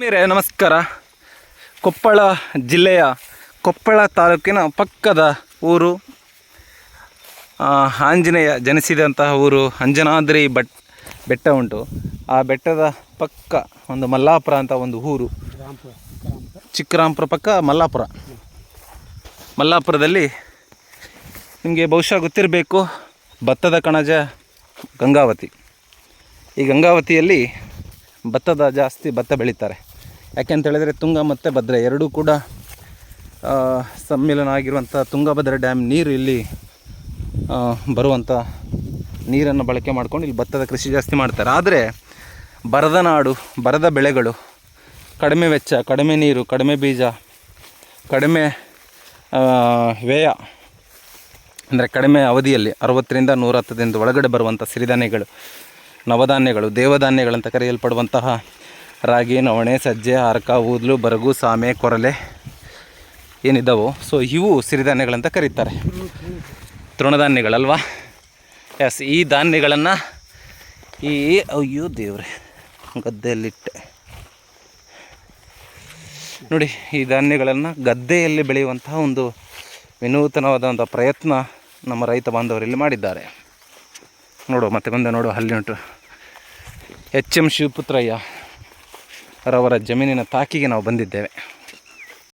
ಮೇರೆ ನಮಸ್ಕಾರ. ಕೊಪ್ಪಳ ಜಿಲ್ಲೆಯ ಕೊಪ್ಪಳ ತಾಲೂಕಿನ ಪಕ್ಕದ ಊರು ಆಂಜನೇಯ ಜನಿಸಿದಂತಹ ಊರು ಅಂಜನಾದ್ರಿ ಬಟ್, ಬೆಟ್ಟ ಉಂಟು. ಆ ಬೆಟ್ಟದ ಪಕ್ಕ ಒಂದು ಮಲ್ಲಾಪುರ ಅಂತ ಒಂದು ಊರು. ಚಿಕ್ಕರಾಂಪುರ ಪಕ್ಕ ಮಲ್ಲಾಪುರ. ಮಲ್ಲಾಪುರದಲ್ಲಿ ನಿಮಗೆ ಬಹುಶಃ ಗೊತ್ತಿರಬೇಕು, ಭತ್ತದ ಕಣಜ ಗಂಗಾವತಿ. ಈ ಗಂಗಾವತಿಯಲ್ಲಿ ಭತ್ತದ ಜಾಸ್ತಿ ಭತ್ತ ಬೆಳೀತಾರೆ. ಯಾಕೆಂತ ಹೇಳಿದರೆ ತುಂಗ ಮತ್ತು ಭದ್ರೆ ಎರಡೂ ಕೂಡ ಸಮ್ಮಿಲನ ಆಗಿರುವಂಥ ತುಂಗಭದ್ರಾ ಡ್ಯಾಮ್ ನೀರು ಇಲ್ಲಿ ಬರುವಂಥ ನೀರನ್ನು ಬಳಕೆ ಮಾಡ್ಕೊಂಡು ಇಲ್ಲಿ ಭತ್ತದ ಕೃಷಿ ಜಾಸ್ತಿ ಮಾಡ್ತಾರೆ. ಆದರೆ ಬರದ ನಾಡು, ಬರದ ಬೆಳೆಗಳು, ಕಡಿಮೆ ವೆಚ್ಚ, ಕಡಿಮೆ ನೀರು, ಕಡಿಮೆ ಬೀಜ, ಕಡಿಮೆ ವ್ಯಯ, ಅಂದರೆ ಕಡಿಮೆ ಅವಧಿಯಲ್ಲಿ ಅರವತ್ತರಿಂದ ನೂರ ಹತ್ತು ದಿನದ ಒಳಗಡೆ ಬರುವಂಥ ಸಿರಿಧಾನ್ಯಗಳು, ನವಧಾನ್ಯಗಳು, ದೇವಧಾನ್ಯಗಳಂತ ಕರೆಯಲ್ಪಡುವಂತಹ ರಾಗಿ, ನವಣೆ, ಸಜ್ಜೆ, ಹಾರಕ, ಊದ್ಲು, ಬರಗು, ಸಾಮೆ, ಕೊರಲೆ ಏನಿದ್ದಾವೋ. ಸೊ ಇವು ಸಿರಿಧಾನ್ಯಗಳಂತ ಕರೀತಾರೆ. ತೃಣಧಾನ್ಯಗಳಲ್ವಾ? ಎಸ್ ಈ ಧಾನ್ಯಗಳನ್ನು ಈ, ಅಯ್ಯೋ ದೇವ್ರೆ, ಗದ್ದೆಯಲ್ಲಿಟ್ಟೆ. ನೋಡಿ, ಈ ಧಾನ್ಯಗಳನ್ನು ಗದ್ದೆಯಲ್ಲಿ ಬೆಳೆಯುವಂತಹ ಒಂದು ವಿನೂತನವಾದ ಒಂದು ಪ್ರಯತ್ನ ನಮ್ಮ ರೈತ ಬಾಂಧವರಲ್ಲಿ ಮಾಡಿದ್ದಾರೆ. ನೋಡು ಮತ್ತೆ ಬಂದೆ ನೋಡು ಅಲ್ಲಿ ಉಂಟು ಎಚ್ ಎಂ ಶಿವಪುತ್ರಯ್ಯ. ರವರ ಜಮೀನಿನ ತಾಕಿಗೆ ನಾವು ಬಂದಿದ್ದೇವೆ.